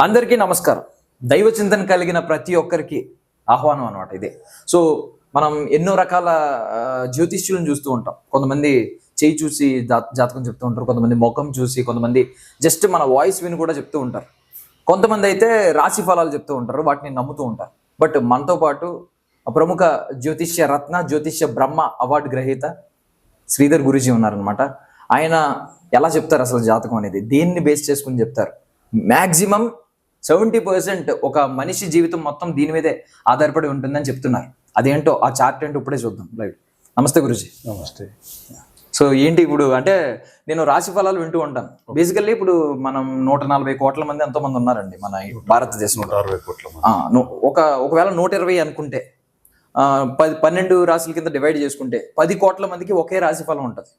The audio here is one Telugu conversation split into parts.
అందరికీ నమస్కారం. దైవ చింతన కలిగిన ప్రతి ఒక్కరికి ఆహ్వానం అనమాట ఇదే. సో మనం ఎన్నో రకాల జ్యోతిష్యులను చూస్తూ ఉంటాం. కొంతమంది చేయి చూసి జాతకం చెప్తూ ఉంటారు కొంతమంది ముఖం చూసి కొంతమంది జస్ట్ మన వాయిస్ విని కూడా చెప్తూ ఉంటారు. కొంతమంది అయితే రాశి ఫలాలు చెప్తూ ఉంటారు వాటిని నమ్ముతూ ఉంటారు. బట్ మనతో పాటు ప్రముఖ జ్యోతిష్య రత్న జ్యోతిష్య బ్రహ్మ అవార్డు గ్రహీత శ్రీధర్ గురూజీ ఉన్నారనమాట ఆయన ఎలా చెప్తారు అసలు జాతకం అనేది? దేన్ని బేస్ చేసుకుని చెప్తారు? మ్యాక్సిమం సెవెంటీ పర్సెంట్ ఒక మనిషి జీవితం మొత్తం దీని మీదే ఆధారపడి ఉంటుందని చెప్తున్నారు. అదేంటో ఆ చార్ట్ ఏంటో ఇప్పుడే చూద్దాం. రైట్ నమస్తే గురుజీ. నమస్తే. సో ఏంటి ఇప్పుడు అంటే నేను రాశి ఫలాలు వింటూ ఉంటాను. బేసికల్లీ ఇప్పుడు మనం నూట నలభై కోట్ల మంది ఎంతో మంది ఉన్నారండి మన భారతదేశంలో. ఒక ఒకవేళ నూట ఇరవై అనుకుంటే పది పన్నెండు రాశుల కింద డివైడ్ చేసుకుంటే పది కోట్ల మందికి ఒకే రాశి ఫలం ఉంటుంది.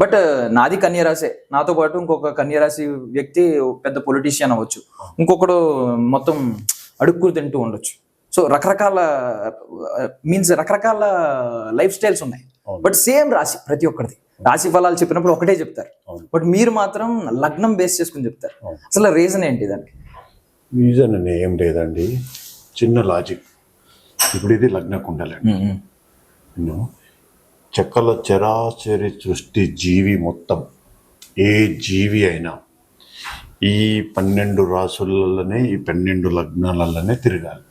బట్ నాది కన్య రాశే నాతో పాటు ఇంకొక కన్య రాశి వ్యక్తి పెద్ద పొలిటీషియన్ అవ్వచ్చు. ఇంకొకడు మొత్తం అడుక్కులు తింటూ ఉండొచ్చు. సో రకరకాల మీన్స్ రకరకాల లైఫ్ స్టైల్స్ ఉన్నాయి. బట్ సేమ్ రాశి ప్రతి ఒక్కరిది రాశి ఫలాలు చెప్పినప్పుడు ఒకటే చెప్తారు. బట్ మీరు మాత్రం లగ్నం బేస్ చేసుకుని చెప్తారు. అసలు రీజన్ ఏంటి దానికి రీజన్ అని ఏం లేదండి. చిన్న లాజిక్ ఇప్పుడు ఇది లగ్న కుండలండి నేను చెక్కల చరాచరి సృష్టి జీవి మొత్తం ఏ జీవి అయినా ఈ పన్నెండు రాసులలోనే ఈ పన్నెండు లగ్నాలలోనే తిరగాలి.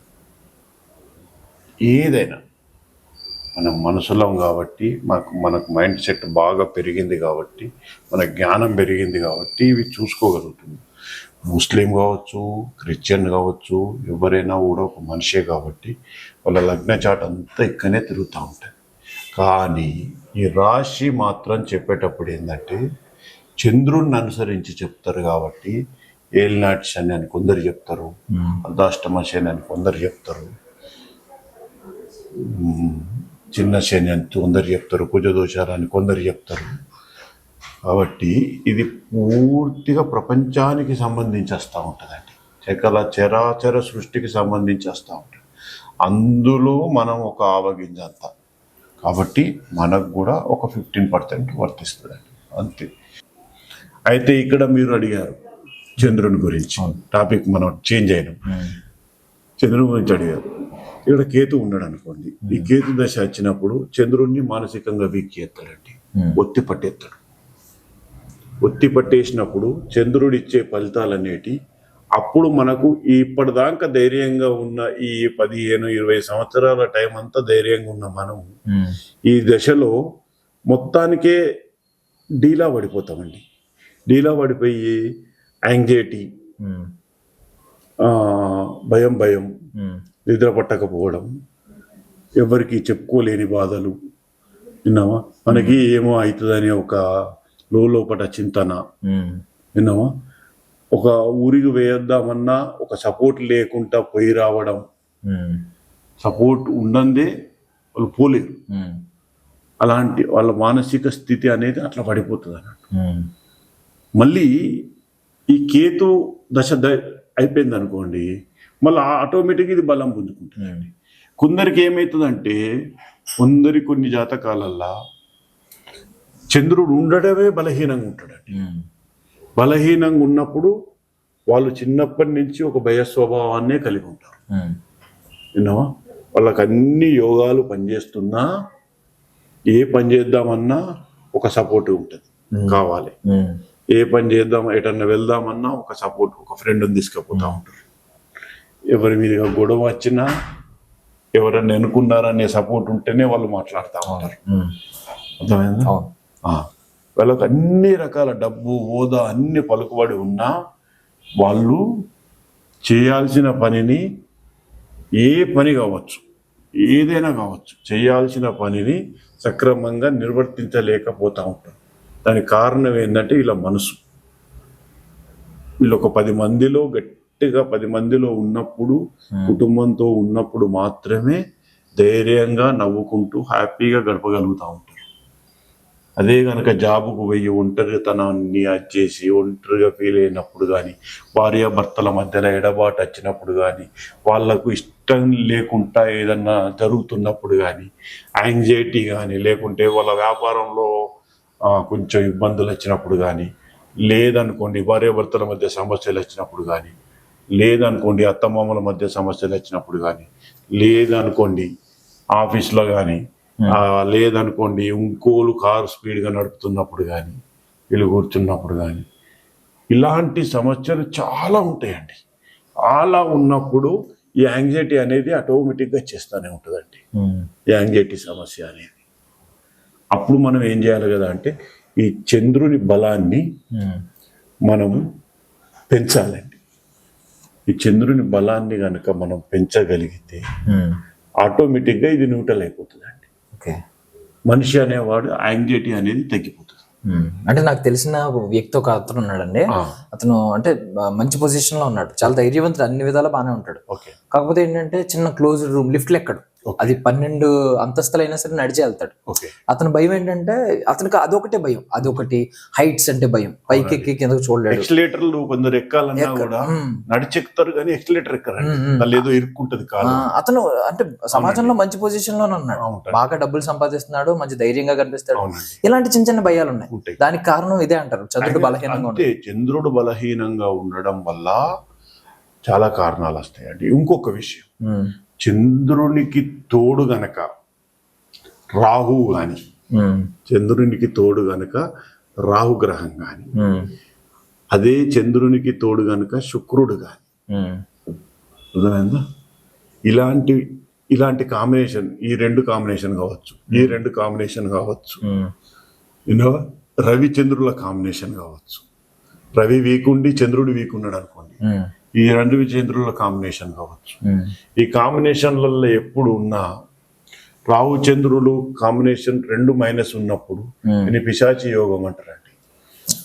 ఏదైనా మనం మనసులం కాబట్టి మాకు మనకు మైండ్ సెట్ బాగా పెరిగింది కాబట్టి మన జ్ఞానం పెరిగింది కాబట్టి ఇవి చూసుకోగలుగుతుంది ముస్లిం కావచ్చు క్రిస్టియన్ కావచ్చు ఎవరైనా కూడా ఒక మనిషే కాబట్టి వాళ్ళ లగ్న చాట్ అంతా ఇక్కడనే తిరుగుతూ ఉంటుంది కానీ ఈ రాశి మాత్రం చెప్పేటప్పుడు ఏంటంటే చంద్రుణ్ణి అనుసరించి చెప్తారు కాబట్టి ఏలినాటి శని అని కొందరు చెప్తారు అర్ధాష్టమ శని అని కొందరు చెప్తారు చిన్న శని అని కొందరు చెప్తారు కుజదోషాలు అని కొందరు చెప్తారు. కాబట్టి ఇది పూర్తిగా ప్రపంచానికి సంబంధించి వస్తూ ఉంటుందండి. చకల చరాచర సృష్టికి సంబంధించి వస్తూ ఉంటుంది. అందులో మనం ఒక ఆవగింజ అంతా కాబట్టి మనకు కూడా ఒక ఫిఫ్టీన్ పర్సెంట్ వర్తిస్తుందండి. అంతే. అయితే ఇక్కడ మీరు అడిగారు చంద్రుని గురించి. టాపిక్ మనం చేంజ్ అయినాం చంద్రుని గురించి అడిగారు. ఇక్కడ కేతు ఉన్నాడు అనుకోండి. ఈ కేతు దశ వచ్చినప్పుడు చంద్రుణ్ణి మానసికంగా వీక్ చేస్తాడండి. ఒత్తి పట్టేస్తాడు. ఒత్తి పట్టేసినప్పుడు చంద్రుడు ఇచ్చే ఫలితాలు అనేటి అప్పుడు మనకు ఇప్పటిదాకా ధైర్యంగా ఉన్న ఈ పదిహేను ఇరవై సంవత్సరాల టైం అంతా ధైర్యంగా ఉన్న మనం ఈ దశలో మొత్తానికే డీలా పడిపోతామండి. డీలా పడిపోయి యాంగ్జైటీ భయం భయం నిద్ర పట్టకపోవడం ఎవరికి చెప్పుకోలేని బాధలు విన్నామా మనకి ఏమో అవుతుందని ఒక లోపట చింతన. విన్నామా ఒక ఊరికి వేయద్దామన్నా ఒక సపోర్ట్ లేకుండా పోయి రావడం. సపోర్ట్ ఉన్నందే వాళ్ళు పోలేరు. అలాంటి వాళ్ళ మానసిక స్థితి అనేది అట్లా పడిపోతుంది అన్నట్టు. మళ్ళీ ఈ కేతు దశ అయిపోయింది అనుకోండి మళ్ళీ ఆటోమేటిక్ ఇది బలం పుంజుకుంటుందండి. కొందరికి ఏమవుతుందంటే కొందరి కొన్ని జాతకాలల్లా చంద్రుడు ఉండడమే బలహీనంగా ఉంటాడండి. బలహీనంగా ఉన్నప్పుడు వాళ్ళు చిన్నప్పటి నుంచి ఒక భయ స్వభావాన్నే కలిగి ఉంటారు. విన్నావా? వాళ్ళకి అన్ని యోగాలు పనిచేస్తున్నా ఏ పని చేద్దామన్నా ఒక సపోర్ట్ ఉంటుంది. కావాలి. ఏ పని చేద్దాం ఎటన్నా వెళ్దామన్నా ఒక సపోర్ట్ ఒక ఫ్రెండ్ని తీసుకుపోతా ఉంటారు. ఎవరి మీదుగా గొడవ వచ్చినా ఎవరన్నా ఎన్నుకున్నారనే సపోర్ట్ ఉంటేనే వాళ్ళు మాట్లాడుతూ ఉంటారు. అర్థమైందా? వాళ్ళకి అన్ని రకాల డబ్బు హోదా అన్ని పలుకుబడి ఉన్నా వాళ్ళు చేయాల్సిన పనిని ఏ పని కావచ్చు ఏదైనా కావచ్చు చేయాల్సిన పనిని సక్రమంగా నిర్వర్తించలేకపోతూ ఉంటారు. దానికి కారణం ఏంటంటే వీళ్ళ మనసు. వీళ్ళు ఒక పది మందిలో గట్టిగా పది మందిలో ఉన్నప్పుడు కుటుంబంతో ఉన్నప్పుడు మాత్రమే ధైర్యంగా నవ్వుకుంటూ హ్యాపీగా గడపగలుగుతూ ఉంటారు. అదే కనుక జాబుకు పోయి ఒంటరితనాన్ని చేసి ఒంటరిగా ఫీల్ అయినప్పుడు కానీ భార్యాభర్తల మధ్యలో ఎడబాటు వచ్చినప్పుడు కానీ వాళ్ళకు ఇష్టం లేకుండా ఏదన్నా జరుగుతున్నప్పుడు కానీ యాంగ్జైటీ కానీ లేకుంటే వాళ్ళ వ్యాపారంలో కొంచెం ఇబ్బందులు వచ్చినప్పుడు కానీ లేదనుకోండి భార్యాభర్తల మధ్య సమస్యలు వచ్చినప్పుడు కానీ లేదనుకోండి అత్తమామల మధ్య సమస్యలు వచ్చినప్పుడు కానీ లేదనుకోండి ఆఫీస్లో కానీ లేదనుకోండి ఇంకోలు కారు స్పీడ్గా నడుపుతున్నప్పుడు కానీ వీళ్ళు కూర్చున్నప్పుడు కానీ ఇలాంటి సమస్యలు చాలా ఉంటాయండి. అలా ఉన్నప్పుడు ఈ యాంగ్జైటీ అనేది ఆటోమేటిక్గా చేస్తూనే ఉంటుందండి. ఈ యాంగ్జైటీ సమస్య అనేది. అప్పుడు మనం ఏం చేయాలి కదా అంటే ఈ చంద్రుని బలాన్ని ఉమ్, మనము పెంచాలండి. ఈ చంద్రుని బలాన్ని కనుక మనం పెంచగలిగితే ఆటోమేటిక్గా ఇది న్యూట్రల్ అయిపోతుందండి. మనిషి అనేవాడు యాంగ్జైటీ అనేది తగ్గిపోతుంది. అంటే నాకు తెలిసిన ఒక వ్యక్తి ఒక అతను ఉన్నాడండి. అతను అంటే మంచి పొజిషన్లో ఉన్నాడు. చాలా ధైర్యవంతుడు అన్ని విధాలా బాగానే ఉంటాడు. ఓకే. కాకపోతే ఏంటంటే చిన్న క్లోజ్ రూమ్ లిఫ్ట్ ఎక్కడు? అది పన్నెండు అంతస్తులైనా సరే నడిచి వెళ్తాడు. ఓకే. అతని భయం ఏంటంటే అతనికి అదొకటే భయం అదొకటి హైట్స్ అంటే భయం. పైకి ఎక్కి కిందకు చూడలేడు. ఎక్స్లేటర్లు కొందరు ఎక్కాలన్నా కూడా నడిచెక్కుతారు కానీ ఎక్స్లేటర్ ఎక్కరండి. ఏదో ఇరుక్కుంటది అతను అంటే సమాజంలో మంచి పొజిషన్లోనే ఉన్నాడు. బాగా డబ్బులు సంపాదిస్తున్నాడు మంచి ధైర్యంగా కనిపిస్తాడు. ఇలాంటి చిన్న చిన్న భయాలు ఉన్నాయి దానికి కారణం ఇదే అంటారు. చంద్రుడు బలహీనంగా చంద్రుడు బలహీనంగా ఉండడం వల్ల చాలా కారణాలు వస్తాయండి. ఇంకొక విషయం. చంద్రునికి తోడు గనక రాహు గాని చంద్రునికి తోడు గనక రాహు గ్రహం గాని అదే చంద్రునికి తోడు గనక శుక్రుడు గాని. అర్థమైందా? ఇలాంటి ఇలాంటి కాంబినేషన్ ఈ రెండు కాంబినేషన్ కావచ్చు. ఈ రెండు కాంబినేషన్ కావచ్చు. యూనో రవి చంద్రుల కాంబినేషన్ కావచ్చు. రవి వీకుండి చంద్రుడు వీకున్నాడు అనుకోండి ఈ రెండు చంద్రుల కాంబినేషన్ కావచ్చు. ఈ కాంబినేషన్లలో ఎప్పుడు ఉన్నా రాహు చంద్రులు కాంబినేషన్ రెండు మైనస్ ఉన్నప్పుడు దీన్ని పిశాచి యోగం అంటారండి.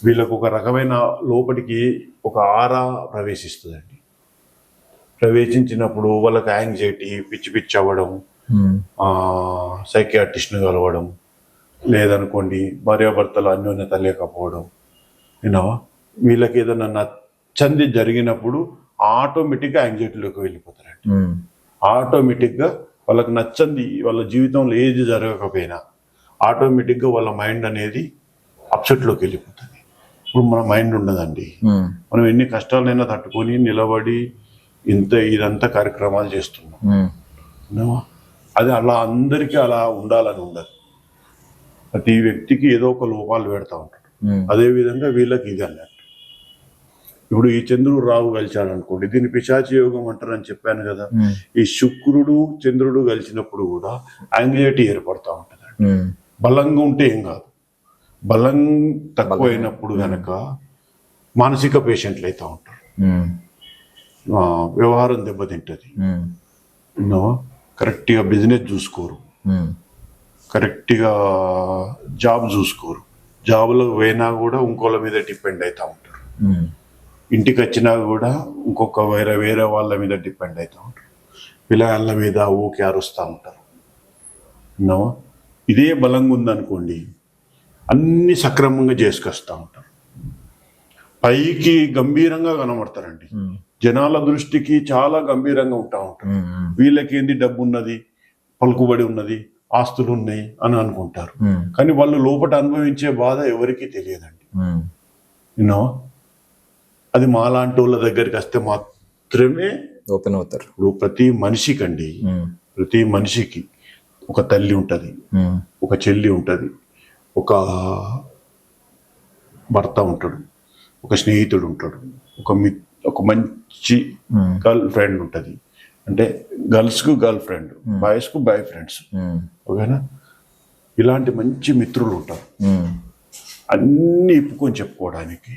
వీళ్ళకు ఒక రకమైన లోపలికి ఒక ఆరా ప్రవేశిస్తుందండి. ప్రవేశించినప్పుడు వాళ్ళకి యాంగ్జైటీ పిచ్చి పిచ్చి అవ్వడం సైకియాట్రిస్ట్ని కలవడం లేదనుకోండి భార్యాభర్తలు అన్యోన్యత లేకపోవడం యూనో వీళ్ళకి ఏదైనా నచ్చంది జరిగినప్పుడు ఆటోమేటిక్గా యాంగ్జైటీలోకి వెళ్ళిపోతారండి. ఆటోమేటిక్గా వాళ్ళకి నచ్చంది వాళ్ళ జీవితంలో ఏది జరగకపోయినా ఆటోమేటిక్గా వాళ్ళ మైండ్ అనేది అప్సెట్లోకి వెళ్ళిపోతుంది. ఇప్పుడు మన మైండ్ ఉండదండి. మనం ఎన్ని కష్టాలైనా తట్టుకొని నిలబడి ఇంత ఇదంతా కార్యక్రమాలు చేస్తున్నాం? అది అలా అందరికీ అలా ఉండాలని ఉండదు. ప్రతి వ్యక్తికి ఏదో ఒక లోపాలు పెడతా ఉంటాడు అదే విధంగా వీళ్ళకి ఇది అన్నట్టు ఇప్పుడు ఈ చంద్రుడు రావు కలిశాడు అనుకోండి దీన్ని పిశాచి యోగం అంటారని చెప్పాను కదా. ఈ శుక్రుడు చంద్రుడు కలిసినప్పుడు కూడా యాంగ్జైటీ ఏర్పడతా ఉంటుంది బలంగా ఉంటే ఏం కాదు. బలం తక్కువైనప్పుడు గనక మానసిక పేషెంట్లు అవుతా ఉంటారు. వ్యవహారం దెబ్బతింటది. కరెక్ట్గా బిజినెస్ చూసుకోరు. కరెక్ట్గా జాబ్ చూసుకోరు. జాబ్లో పోయినా కూడా ఇంకోళ్ళ మీద డిపెండ్ అవుతూ ఉంటారు. ఇంటికి వచ్చినా కూడా ఇంకొక వేరే వేరే వాళ్ళ మీద డిపెండ్ అవుతూ ఉంటారు. పిల్లగాళ్ళ మీద ఊకే అరుస్తూ ఉంటారు. విన్నావా ఇదే బలంగా ఉందనుకోండి అన్ని సక్రమంగా చేసుకొస్తూ ఉంటారు. పైకి గంభీరంగా కనబడతారండి. జనాల దృష్టికి చాలా గంభీరంగా ఉంటా ఉంటారు. వీళ్ళకి ఏంది డబ్బు ఉన్నది పలుకుబడి ఉన్నది ఆస్తులు ఉన్నాయి అని అనుకుంటారు. కానీ వాళ్ళు లోపల అనుభవించే బాధ ఎవరికీ తెలియదండి. యూనో అది మాలాంటి వాళ్ళ దగ్గరికి వస్తే మాత్రమే ఓపెన్ అవుతారు ఇప్పుడు ప్రతి మనిషికండి ప్రతి మనిషికి ఒక తల్లి ఉంటుంది ఒక చెల్లి ఉంటుంది ఒక భర్త ఉంటాడు ఒక స్నేహితుడు ఉంటాడు ఒక మి ఒక మంచి గర్ల్ ఫ్రెండ్ ఉంటుంది. అంటే గర్ల్స్కు గర్ల్ ఫ్రెండ్ బాయ్స్కు బాయ్ ఫ్రెండ్స్. ఓకేనా? ఇలాంటి మంచి మిత్రులు ఉంటారు. అన్నీ ఇప్పుకొని చెప్పుకోవడానికి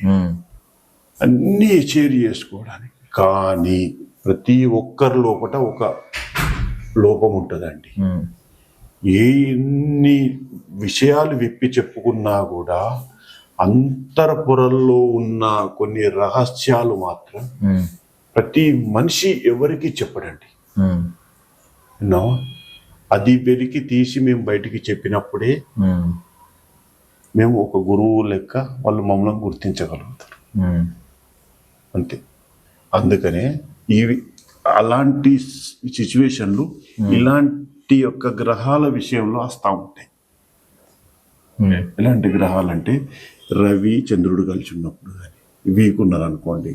అన్నీ షేర్ చేసుకోవడానికి. కానీ ప్రతి ఒక్కరి లోపల ఒక లోపం ఉంటుందండి. ఎన్ని విషయాలు విప్పి చెప్పుకున్నా కూడా అంతరపురల్లో ఉన్న కొన్ని రహస్యాలు మాత్రం ప్రతి మనిషి ఎవరికి చెప్పడండి. నో అది వెలికి తీసి మేము బయటికి చెప్పినప్పుడే మేము. ఒక గురువు లెక్క వాళ్ళు మమ్మల్ని గుర్తించగలుగుతారు. అంతే. అందుకనే ఇవి అలాంటి సిచ్యువేషన్లు ఇలాంటి యొక్క గ్రహాల విషయంలో వస్తూ ఉంటాయి. ఎలాంటి గ్రహాలు అంటే రవి చంద్రుడు కలిసి ఉన్నప్పుడు కానీ వీక్ ఉన్నారు అనుకోండి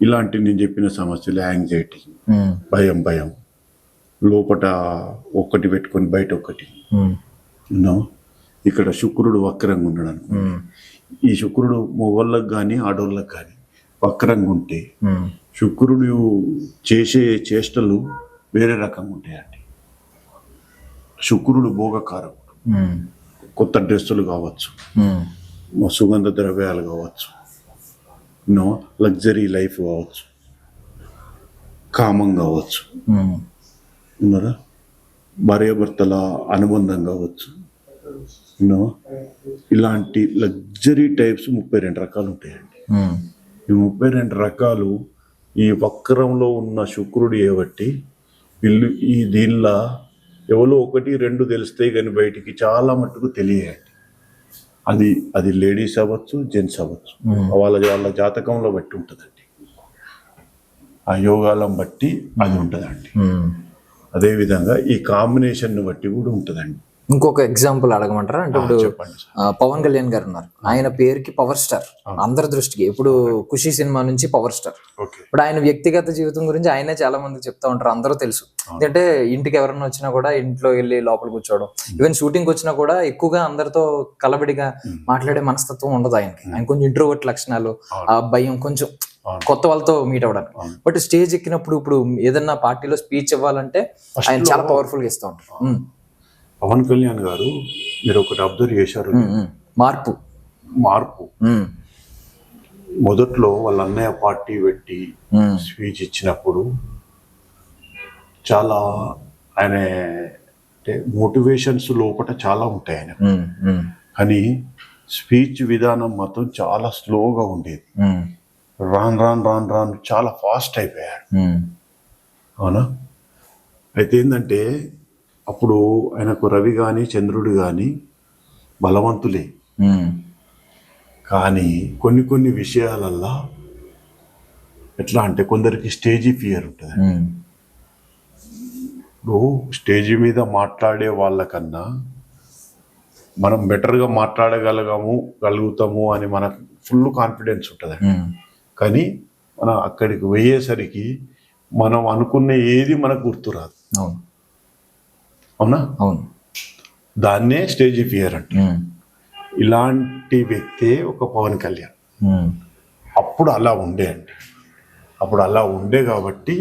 ఇలాంటి నేను చెప్పిన సమస్యలు యాంగ్జైటీ భయం భయం లోపట ఒక్కటి పెట్టుకొని బయట యూనో ఇక్కడ శుక్రుడు వక్రంగా ఉన్నాడు అనుకో ఉమ్, ఈ శుక్రుడు మొగోళ్ళకి కానీ ఆడోళ్ళకి కానీ వక్రంగా ఉంటే శుక్రుడు చేసే చేష్టలు వేరే రకంగా ఉంటాయండి శుక్రుడు భోగకారకుడు. కొత్త డ్రెస్సులు కావచ్చు సుగంధ ద్రవ్యాలు కావచ్చు నో లగ్జరీ లైఫ్ కావచ్చు కామం కావచ్చు. ఉన్నారా భార్యాభర్తల అనుబంధం కావచ్చు నో. ఇలాంటి లగ్జరీ టైప్స్ ముప్పై రెండు రకాలు ఉంటాయండి ఈ ముప్పై రెండు రకాలు ఈ వక్రంలో ఉన్న శుక్రుడు ఏబట్టి వీళ్ళు ఈ దీనిలో ఎవరో ఒకటి రెండు తెలుస్తాయి కానీ బయటికి చాలా మట్టుకు తెలియండి అది అది లేడీస్ అవ్వచ్చు జెంట్స్ అవ్వచ్చు. వాళ్ళ వాళ్ళ జాతకంలో బట్టి ఉంటుందండి. ఆ యోగాలను బట్టి అది ఉంటుందండి. అదేవిధంగా ఈ కాంబినేషన్ బట్టి కూడా ఉంటుందండి. ఇంకొక ఎగ్జాంపుల్ అడగమంటారా? అంటే ఇప్పుడు పవన్ కళ్యాణ్ గారు ఉన్నారు. ఆయన పేరుకి పవర్ స్టార్ అందరి దృష్టికి. ఇప్పుడు ఖుషి సినిమా నుంచి పవర్ స్టార్ ఇప్పుడు ఆయన వ్యక్తిగత జీవితం గురించి ఆయనే చాలా మంది చెప్తా ఉంటారు. అందరూ తెలుసు. ఎందుకంటే ఇంటికి ఎవరైనా వచ్చినా కూడా ఇంట్లో వెళ్ళి లోపల కూర్చోవడం. ఈవెన్ షూటింగ్ వచ్చినా కూడా ఎక్కువగా అందరితో కలబడిగా మాట్లాడే మనస్తత్వం ఉండదు ఆయనకి. ఆయన కొంచెం ఇంట్రోవర్ట్ లక్షణాలు ఆ భయం కొంచెం కొత్త వాళ్ళతో మీట్ అవ్వడానికి. బట్ స్టేజ్ ఎక్కినప్పుడు ఇప్పుడు ఏదన్నా పార్టీలో స్పీచ్ ఇవ్వాలంటే ఆయన చాలా పవర్ఫుల్గా ఇస్తూ ఉంటారు. పవన్ కళ్యాణ్ గారు మీరు ఒకటి అబ్జర్వ్ చేశారు. మార్పు. మార్పు. మొదట్లో వాళ్ళ అన్నయ్య పార్టీ పెట్టి స్పీచ్ ఇచ్చినప్పుడు చాలా ఆయన అంటే మోటివేషన్స్ లోపల చాలా ఉంటాయి ఆయన కానీ స్పీచ్ విధానం మాత్రం చాలా స్లోగా ఉండేది. రాన్ రాన్ రాన్ రాన్ చాలా ఫాస్ట్ అయిపోయాడు. అవునా? అయితే ఏంటంటే అప్పుడు ఆయనకు రవి కానీ చంద్రుడు కానీ బలవంతులే. కానీ కొన్ని కొన్ని విషయాలల్లా ఎట్లా అంటే కొందరికి స్టేజీ ఫియర్ ఉంటుంది. ఇప్పుడు స్టేజీ మీద మాట్లాడే వాళ్ళకన్నా మనం బెటర్గా మాట్లాడగలగము గలుగుతాము అని మనకు ఫుల్ కాన్ఫిడెన్స్ ఉంటుంది. కానీ మనం అక్కడికి పోయేసరికి మనం అనుకున్న ఏది మనకు గుర్తురాదు అవును? అవునా. దాన్నే స్టేజీ ఫియర్ అంటే. ఇలాంటి వ్యక్తే ఒక పవన్ కళ్యాణ్. అప్పుడు అలా ఉండే అండి అప్పుడు అలా ఉండే కాబట్టి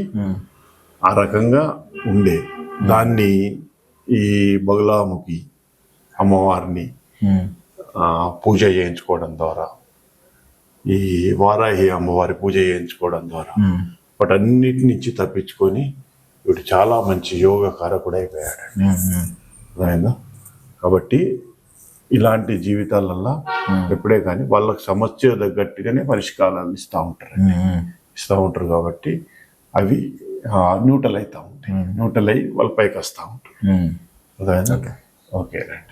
ఆ రకంగా ఉండే. దాన్ని ఈ బగులాముఖి అమ్మవారిని పూజ చేయించుకోవడం ద్వారా ఈ వారాహి అమ్మవారి పూజ చేయించుకోవడం ద్వారా వాటన్నిటి నుంచి తప్పించుకొని వీడు చాలా మంచి యోగ కారకుడు అయిపోయాడు. కాబట్టి ఇలాంటి జీవితాలల్లో ఎప్పుడే కానీ వాళ్ళకి సమస్య తగ్గట్టుగానే పరిష్కారాలు ఇస్తూ ఉంటారు. ఇస్తూ ఉంటారు కాబట్టి అవి న్యూట్రల్ అవుతూ ఉంటాయి. న్యూట్రల్ అయ్యి వాళ్ళ పైకి వస్తూ ఉంటారు ఓకే రండి.